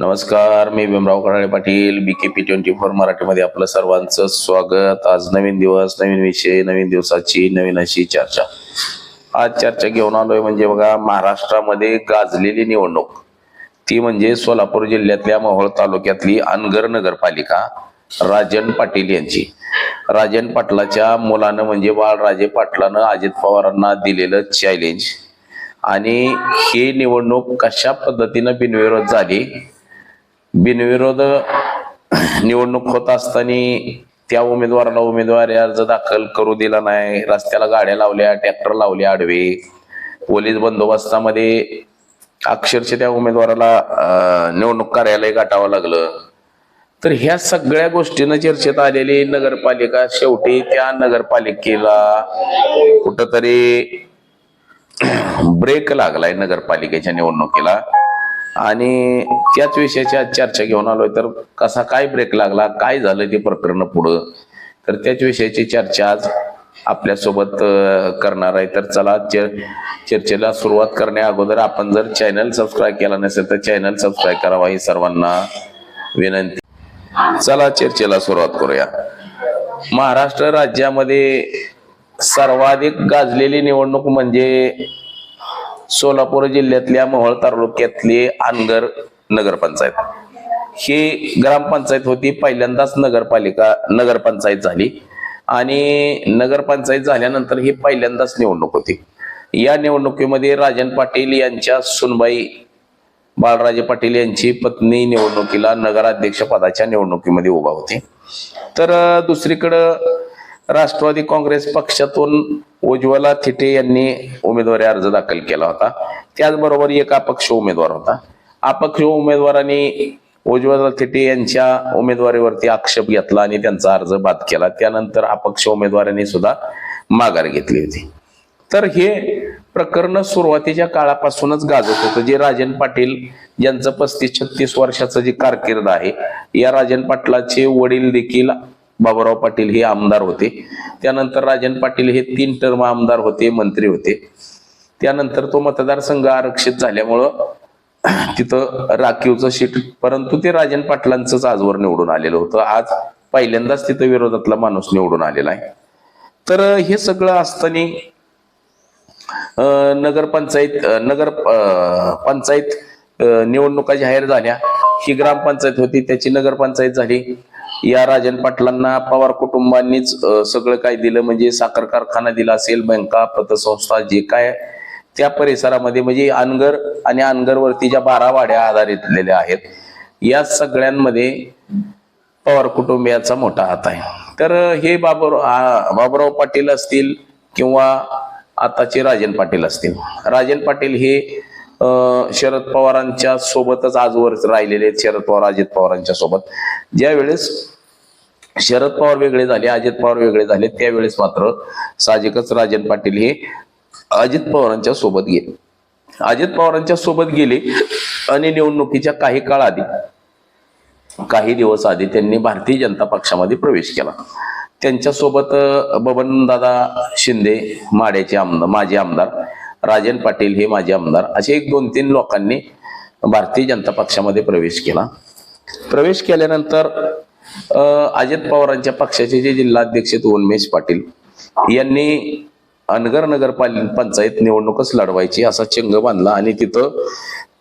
नमस्कार मी Bhimrao Karale Patil B K P twenty four मराठीमध्ये आपलं सर्वांचं स्वागत. आज नवीन दिवस नवीन विषय नवीन दिवसाची नवीन अशी चर्चा. आज चर्चा घेऊन आलोय म्हणजे बघा महाराष्ट्रामध्ये गाजलेली निवडणूक. ती म्हणजे सोलापूर जिल्ह्यातल्या मोहोळ तालुक्यातली अनगर नगरपालिका राजन पाटील यांची. राजन पाटलाच्या मुलानं म्हणजे बाळराजे पाटलानं अजित पवारांना दिलेलं चॅलेंज आणि ही निवडणूक कशा पद्धतीनं बिनविरोध झाली? बिनविरोध निवडणूक होत असताना त्या उमेदवाराला उमेदवारी अर्ज दाखल करू दिला नाही. रस्त्याला गाड्या लावल्या ट्रॅक्टर लावले आडवे. पोलीस बंदोबस्तामध्ये अक्षरशः त्या उमेदवाराला निवडणूक कार्यालय गाठावं लागलं. तर ह्या सगळ्या गोष्टीनं चर्चेत आलेली नगरपालिका शेवटी त्या नगरपालिकेला कुठंतरी ब्रेक लागलाय नगरपालिकेच्या निवडणुकीला. आणि त्याच विषयाची आज चर्चा घेऊन आलोय. तर कसा काय ब्रेक लागला काय झालं ते प्रकरण पुढं? तर त्याच विषयाची चर्चा आज आपल्यासोबत करणार आहे. तर चला चर्चेला सुरुवात करण्या अगोदर आपण जर चॅनल सबस्क्राईब केला नसेल तर चॅनल सबस्क्राईब करावा ही सर्वांना विनंती. चला चर्चेला सुरुवात करूया. महाराष्ट्र राज्यामध्ये सर्वाधिक गाजलेली निवडणूक म्हणजे सोलापूर जिल्ह्यातल्या मोहोळ तालुक्यातली आनगर नगरपंचायत. ही ग्रामपंचायत होती. पहिल्यांदाच नगरपालिका नगरपंचायत झाली. आणि नगरपंचायत झाल्यानंतर ही पहिल्यांदाच निवडणूक होती. या निवडणुकीमध्ये राजन पाटील यांच्या सुनबाई बाळराजे पाटील यांची पत्नी निवडणुकीला नगराध्यक्ष पदाच्या निवडणुकीमध्ये उभा होती. तर दुसरीकडं राष्ट्रवादी काँग्रेस पक्षातून उज्ज्वला थिटे यांनी उमेदवारी अर्ज दाखल केला होता. त्याचबरोबर एक अपक्ष उमेदवार होता. अपक्ष उमेदवारांनी उज्ज्वला थिटे यांच्या उमेदवारीवरती आक्षेप घेतला आणि त्यांचा अर्ज बाद केला. त्यानंतर अपक्ष उमेदवारांनी सुद्धा माघार घेतली होती. तर हे प्रकरण सुरुवातीच्या काळापासूनच गाजत होतं. जे राजन पाटील यांचं पस्तीस छत्तीस वर्षाचं जे कारकीर्द आहे या राजन पाटलाचे वडील देखील बाबुराव पाटील हे आमदार होते. त्यानंतर राजन पाटील हे तीन टर्म आमदार होते मंत्री होते. त्यानंतर तो मतदारसंघ आरक्षित झाल्यामुळं तिथं राखीवचं शीट परंतु ते राजन पाटलांचंच आजवर निवडून आलेलं होतं. आज पहिल्यांदाच तिथं विरोधातला माणूस निवडून आलेला आहे. तर हे सगळं असताना नगरपंचायत नगर पंचायत निवडणुका जाहीर झाल्या. ही ग्रामपंचायत होती त्याची नगरपंचायत झाली. या राजन पाटलांना पवार कुटुंबांनीच सगळं काय दिलं म्हणजे साखर कारखाना दिला असेल बँका पतसंस्था जे काय त्या परिसरामध्ये म्हणजे अनगर आणि अनगरवरती ज्या बारा वाड्या आधारितलेल्या आहेत या सगळ्यांमध्ये पवार कुटुंबियाचा मोठा हात आहे. तर हे बाबूराव आ- बाबूराव पाटील असतील किंवा आताचे राजन पाटील असतील. राजन पाटील हे शरद पवारांच्या सोबतच आजवर राहिलेले आहेत शरद पवार अजित पवारांच्या सोबत. ज्या वेळेस शरद पवार वेगळे झाले अजित पवार वेगळे झाले त्यावेळेस मात्र साहजिकच राजन पाटील हे अजित पवारांच्या सोबत गेले. अजित पवारांच्या सोबत गेले आणि निवडणुकीच्या काही काळ आधी काही दिवस आधी त्यांनी भारतीय जनता पक्षामध्ये प्रवेश केला. त्यांच्यासोबत बबन दादा शिंदे माड्याचे आमदार माजी आमदार राजन पाटील हे माझे आमदार असे एक दोन तीन लोकांनी भारतीय जनता पक्षामध्ये प्रवेश केला. प्रवेश केल्यानंतर अजित पवारांच्या पक्षाचे जे जिल्हाध्यक्ष आहेत पाटील यांनी अनगर नगरपालिका पंचायत निवडणूकच लढवायची असा चंग बांधला आणि तिथं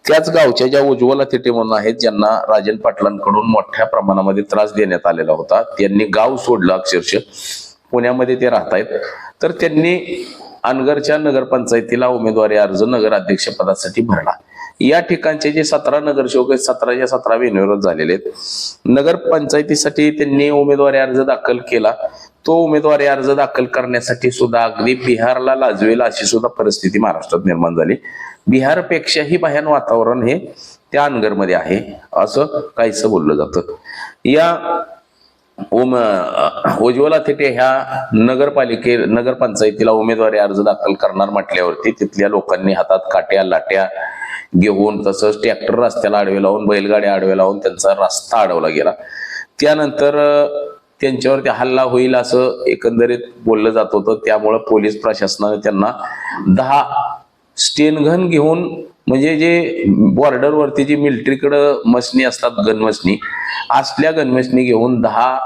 त्याच गावच्या ज्या उज्ज्वला थिटे म्हणून आहेत ज्यांना राजन पाटलांकडून मोठ्या प्रमाणामध्ये त्रास देण्यात आलेला होता त्यांनी गाव सोडलं अक्षरशः. पुण्यामध्ये ते राहत आहेत तर त्यांनी अनगरच्या नगरपंचायतीला उमेदवारी अर्ज नगराध्यक्ष पदासाठी भरला. या ठिकाणचे जे सतरा नगरसेवक आहेत सतराच्या सतरा बिनविरोध झालेले आहेत. नगरपंचायतीसाठी त्यांनी उमेदवारी अर्ज दाखल केला. तो उमेदवारी अर्ज दाखल करण्यासाठी सुद्धा अगदी बिहारला लाजवेल अशी सुद्धा परिस्थिती महाराष्ट्रात निर्माण झाली. बिहारपेक्षाही भयान वातावरण हे त्या अनगरमध्ये आहे असं काहीसं बोललं जातं. या उम उज्ज्वला थिटे ह्या नगरपालिके नगरपंचायतीला उमेदवारी अर्ज दाखल करणार म्हटल्यावरती तिथल्या लोकांनी हातात काट्या लाट्या घेऊन तसंच ट्रॅक्टर रस्त्याला आडवे लावून बैलगाड्या आडवे लावून त्यांचा रस्ता अडवला गेला. त्यानंतर त्यांच्यावरती हल्ला होईल असं एकंदरीत बोललं जात होतं. त्यामुळं पोलीस प्रशासनाने त्यांना दहा स्टेनघन घेऊन म्हणजे जे बॉर्डरवरती जी मिलिटरीकडं मशनी असतात गनमशनी असल्या गनमशनी घेऊन दहा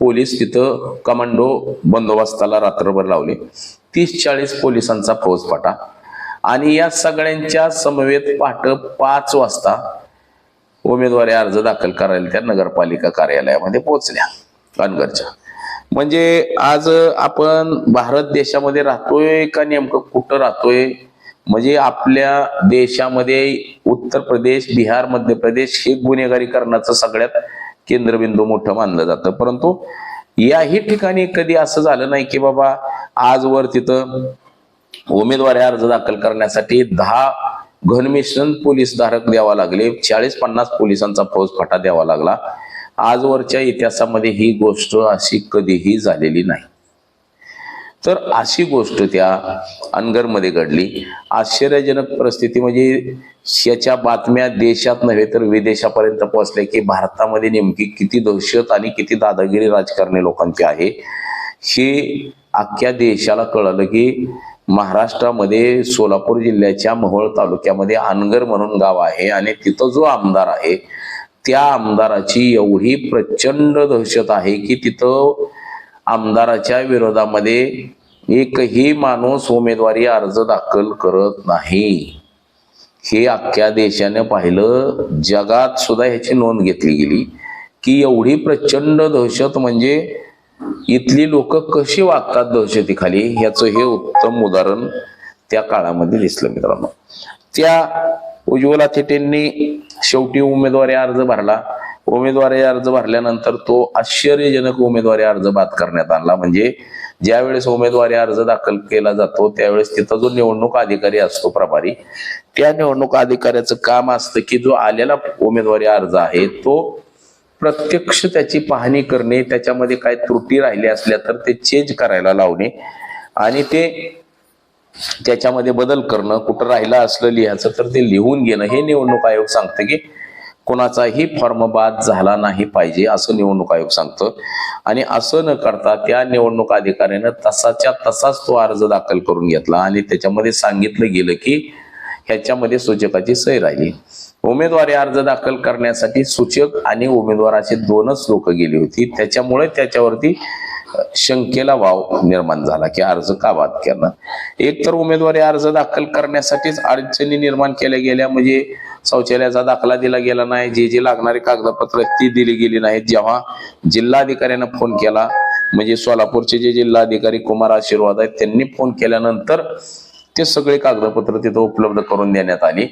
पोलीस तिथं कमांडो बंदोबस्ताला रात्रभर लावले. तीस चाळीस पोलिसांचा फौजफाटा. आणि या सगळ्यांच्या समवेत पहाट पाच वाजता उमेदवारी अर्ज दाखल करायला त्या नगरपालिका कार्यालयामध्ये पोहोचल्या कानगरच्या म्हणजे आज आपण भारत देशामध्ये राहतोय का नेमकं कुठं राहतोय? म्हणजे आपल्या देशामध्ये उत्तर प्रदेश बिहार मध्य प्रदेश हे गुन्हेगारीकरणाचं सगळ्यात केंद्रबिंदू मोठं मानलं जातं. परंतु याही ठिकाणी कधी असं झालं नाही की बाबा आजवर तिथं उमेदवारी अर्ज दाखल करण्यासाठी दहा घनमिश्रण पोलीस धारक द्यावा लागले चाळीस पन्नास पोलिसांचा फौजफाटा द्यावा लागला. आजवरच्या इतिहासामध्ये ही गोष्ट अशी कधीही झालेली नाही. तर अशी गोष्ट त्या अनगरमध्ये घडली. आश्चर्यजनक परिस्थिती म्हणजे याच्या बातम्या देशात नव्हे तर विदेशापर्यंत पोहोचल्या की भारतामध्ये नेमकी किती दहशत आणि किती दादागिरी राजकारणी लोकांची आहे. हे अख्ख्या देशाला कळलं की महाराष्ट्रामध्ये सोलापूर जिल्ह्याच्या मोहोळ तालुक्यामध्ये अनगर म्हणून गाव आहे आणि तिथं जो आमदार आहे त्या आमदाराची एवढी प्रचंड दहशत आहे की तिथं आमदाराच्या विरोधामध्ये एकही माणूस उमेदवारी अर्ज दाखल करत नाही. हे अख्ख्या देशाने पाहिलं. जगात सुद्धा ह्याची नोंद घेतली गेली की एवढी प्रचंड दहशत म्हणजे इथली लोक कशी वागतात दहशतीखाली? ह्याचं हे उत्तम उदाहरण त्या काळामध्ये दिसलं मित्रांनो. त्या उज्ज्वला थेटेंनी शेवटी उमेदवारी अर्ज भरला. उमेदवारी अर्ज भरल्यानंतर तो आश्चर्यजनक उमेदवारी अर्ज बाद करण्यात आणला. म्हणजे ज्या वेळेस उमेदवारी अर्ज दाखल केला जातो त्यावेळेस तिथं जो निवडणूक अधिकारी असतो प्रभारी त्या निवडणूक अधिकाऱ्याचं काम असतं की जो आलेला उमेदवारी अर्ज आहे तो प्रत्यक्ष त्याची पाहणी करणे त्याच्यामध्ये काय त्रुटी राहिल्या असल्या तर ते चेंज करायला लावणे आणि ते त्याच्यामध्ये बदल करणं कुठं राहिलं असलं लिहायचं तर ते लिहून घेणं हे निवडणूक आयोग सांगतं की कोणाचाही फॉर्म बाद झाला नाही पाहिजे असं निवडणूक आयोग सांगतं. आणि असं न करता त्या निवडणूक अधिकाऱ्यानं तसाच्या तसाच तो अर्ज दाखल करून घेतला आणि त्याच्यामध्ये सांगितलं गेलं की ह्याच्यामध्ये सूचकाची सही राहिली. उमेदवारी अर्ज दाखल करण्यासाठी सूचक आणि उमेदवाराचे दोनच लोक गेली होती. त्याच्यामुळे त्याच्यावरती शंकेला वाव निर्माण झाला की अर्ज का बाद करणार एक तर उमेदवारी अर्ज दाखल करण्यासाठीच अडचणी निर्माण केल्या गेल्या म्हणजे शौचालयाचा दाखला दिला गेला नाही जे जे लागणारी कागदपत्र ती दिली गेली नाहीत. जेव्हा जिल्हाधिकाऱ्यानं फोन केला म्हणजे सोलापूरचे जे जिल्हाधिकारी कुमार आशीर्वाद आहेत त्यांनी फोन केल्यानंतर ते सगळे कागदपत्र तिथं उपलब्ध करून देण्यात आली.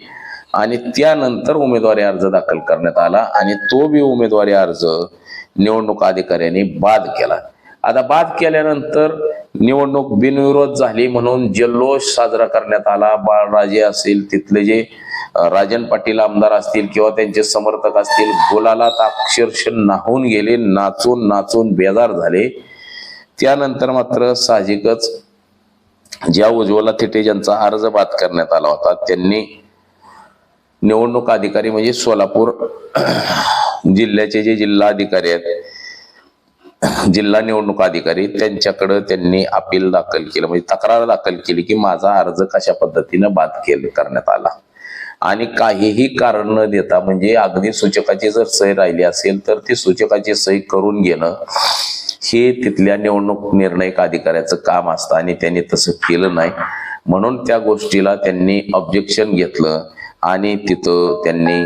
आणि त्यानंतर उमेदवारी अर्ज दाखल करण्यात आला आणि तो बी उमेदवारी अर्ज निवडणूक अधिकाऱ्यांनी बाद केला. आता बाद केल्यानंतर निवडणूक बिनविरोध झाली म्हणून जल्लोष साजरा करण्यात आला. बाळराजे असतील तिथले जे राजन पाटील आमदार असतील किंवा त्यांचे समर्थक असतील गुलालात अक्षरश नाहून गेले नाचून नाचून बेजार झाले. त्यानंतर मात्र साहजिकच ज्या उज्ज्वला थिटे ज्यांचा अर्ज बाद करण्यात आला होता त्यांनी निवडणूक अधिकारी म्हणजे सोलापूर जिल्ह्याचे जे जिल्हा अधिकारी आहेत जिल्हा निवडणूक अधिकारी त्यांच्याकडे त्यांनी अपील दाखल केलं म्हणजे तक्रार दाखल केली की माझा अर्ज कशा पद्धतीनं बाद केल करण्यात आला. आणि काहीही कारण न देता म्हणजे अगदी सूचकाची जर सही राहिली असेल तर ती सूचकाची सही करून घेणं हे तिथल्या निवडणूक निर्णायक अधिकाऱ्याचं काम असतं आणि त्यांनी तसं केलं नाही. म्हणून त्या गोष्टीला त्यांनी ऑब्जेक्शन घेतलं आणि तिथं त्यांनी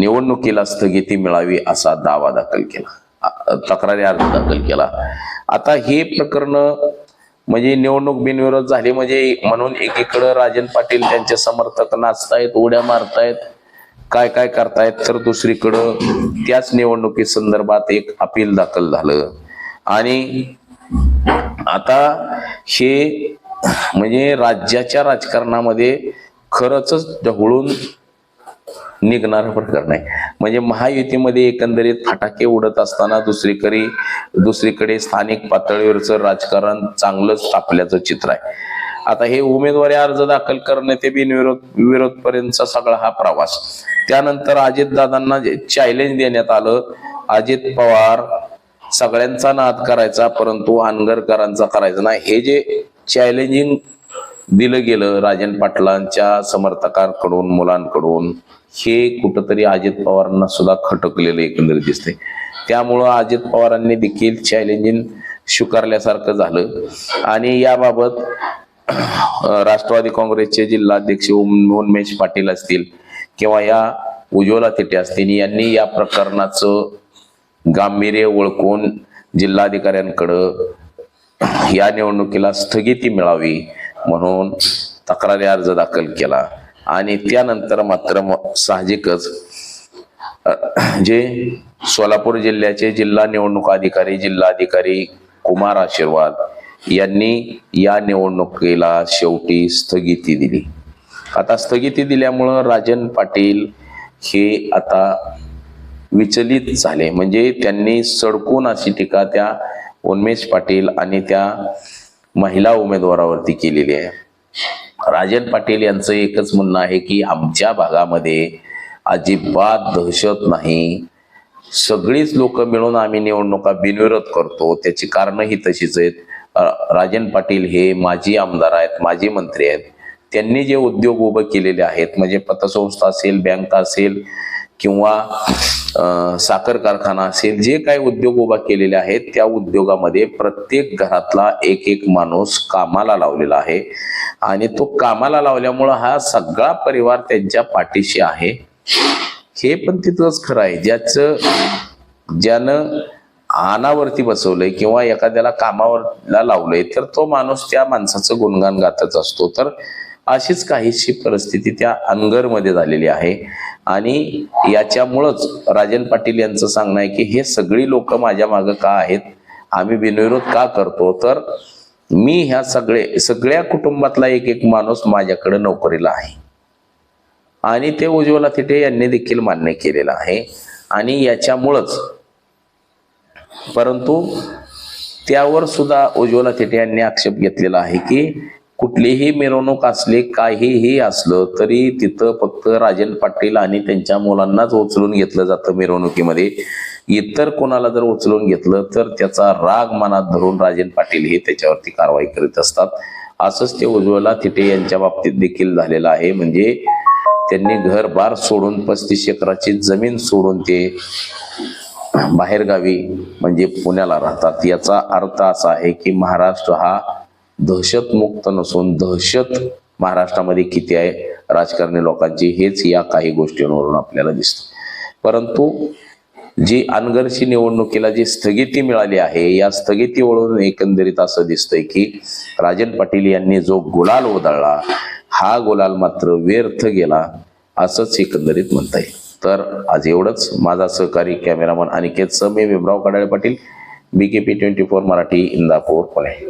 निवडणुकीला स्थगिती मिळावी असा दावा दाखल केला. तक्रारी अर्ज दाखल केला. आता हे प्रकरण म्हणजे निवडणूक बिनविरोध झाली म्हणजे म्हणून एकीकडं राजन पाटील त्यांचे समर्थक नाचतायत उड्या मारतायत काय काय करतायत तर दुसरीकडं त्याच निवडणुकी संदर्भात एक अपील दाखल झालं. आणि आता हे म्हणजे राज्याच्या राजकारणामध्ये खरंच ढवळून निघणार प्रकार नाही. म्हणजे महायुतीमध्ये एकंदरीत फटाके उडत असताना दुसरीकडे दुसरीकडे स्थानिक पातळीवरचं राजकारण चांगलंच तापल्याचं चित्र आहे. आता हे उमेदवारी अर्ज दाखल करणे ते बिनविरोध विरोध पर्यंतचा सगळा हा प्रवास. त्यानंतर अजितदादांना जे चॅलेंज देण्यात आलं. अजित पवार सगळ्यांचा नाद करायचा परंतु अनगरकरांचा करायचा नाही. हे जे चॅलेंजिंग दिलं गेलं राजन पाटलांच्या समर्थकांकडून मुलांकडून हे कुठंतरी अजित पवारांना सुद्धा खटकलेलं एकंदरीत दिसते त्यामुळं अजित पवारांनी देखील चॅलेंजिंग स्वीकारल्यासारखं झालं. आणि याबाबत राष्ट्रवादी काँग्रेसचे जिल्हाध्यक्ष उन्मेश पाटील असतील किंवा या उज्ज्वला तिटे असतील यांनी या प्रकरणाचं गांभीर्य ओळखून जिल्हाधिकाऱ्यांकडं या निवडणुकीला स्थगिती मिळावी म्हणून तक्रारी अर्ज दाखल केला. आणि त्यानंतर मात्र म- साहजिकच जे सोलापूर जिल्ह्याचे जिल्हा निवडणूक अधिकारी जिल्हाधिकारी कुमार आशीर्वाद यांनी या निवडणुकीला शेवटी स्थगिती दिली. आता स्थगिती दिल्यामुळं राजन पाटील हे आता विचलित झाले. म्हणजे त्यांनी सडकून अशी टीका त्या उन्मेश पाटील आणि त्या महिला उमेदवारावरती केलेली आहे. राजन पाटील यांचं एकच म्हणणं आहे की आमच्या भागामध्ये अजिबात दहशत नाही. सगळीच लोक मिळून आम्ही निवडणुका बिनविरोध करतो. त्याची कारणंही तशीच आहेत. राजन पाटील हे माजी आमदार आहेत माजी मंत्री आहेत. त्यांनी जे उद्योग उभे केलेले आहेत म्हणजे पतसंस्था असेल बँक असेल किंवा साखर कारखाना असेल जे काही उद्योग उभा केलेले आहेत त्या उद्योगामध्ये प्रत्येक घरातला एक एक माणूस कामाला लावलेला आहे. आणि तो कामाला लावल्यामुळं हा सगळा परिवार त्यांच्या पाठीशी आहे. हे पण तिथंच खरं आहे. ज्याचं ज्यानं आनावरती बसवलंय किंवा एखाद्याला कामावरला लावलंय तर तो माणूस त्या माणसाचं गुणगान गातच असतो. तर अशीच काहीशी परिस्थिती त्या अनगरमध्ये झालेली आहे. आणि याच्यामुळंच राजन पाटील यांचं सांगणं आहे की हे सगळी लोक माझ्या मागं का आहेत? आम्ही बिनविरोध का करतो? तर मी ह्या सगळे सगळ्या कुटुंबातला एक एक माणूस माझ्याकडे नोकरीला आहे. आणि ते उज्ज्वला थिटे यांनी देखील मान्य केलेलं आहे. आणि याच्यामुळंच परंतु त्यावर सुद्धा उज्ज्वला थिटे यांनी आक्षेप घेतलेला आहे की कुठलीही मिरवणूक असली काहीही असलं तरी तिथं फक्त राजन पाटील आणि त्यांच्या मुलांनाच उचलून घेतलं जातं मिरवणुकीमध्ये. इतर कोणाला जर उचलून घेतलं तर त्याचा राग मनात धरून राजन पाटील हे त्याच्यावरती कारवाई करीत असतात. असंच ते उज्ज्वला थिटे यांच्या बाबतीत देखील झालेलं आहे. म्हणजे त्यांनी घर बार सोडून पस्तीस एकराची जमीन सोडून ते बाहेरगावी म्हणजे पुण्याला राहतात. याचा अर्थ असा आहे की महाराष्ट्र हा दहशतमुक्त नसून दहशत महाराष्ट्रामध्ये किती आहे? राजकारणी लोकांची हेच या काही गोष्टींवरून आपल्याला दिसतं. परंतु जी अनगरची निवडणुकीला जी स्थगिती मिळाली आहे या स्थगितीवरून एकंदरीत असं दिसतंय की राजन पाटील यांनी जो गुलाल उदळला हा गुलाल मात्र व्यर्थ गेला असंच एकंदरीत म्हणता येईल. तर आज एवढंच. माझा सहकारी कॅमेरामन अनिकेत समे Bhimrao Kadale Patil B K P twenty four Marathi Indapur Pune.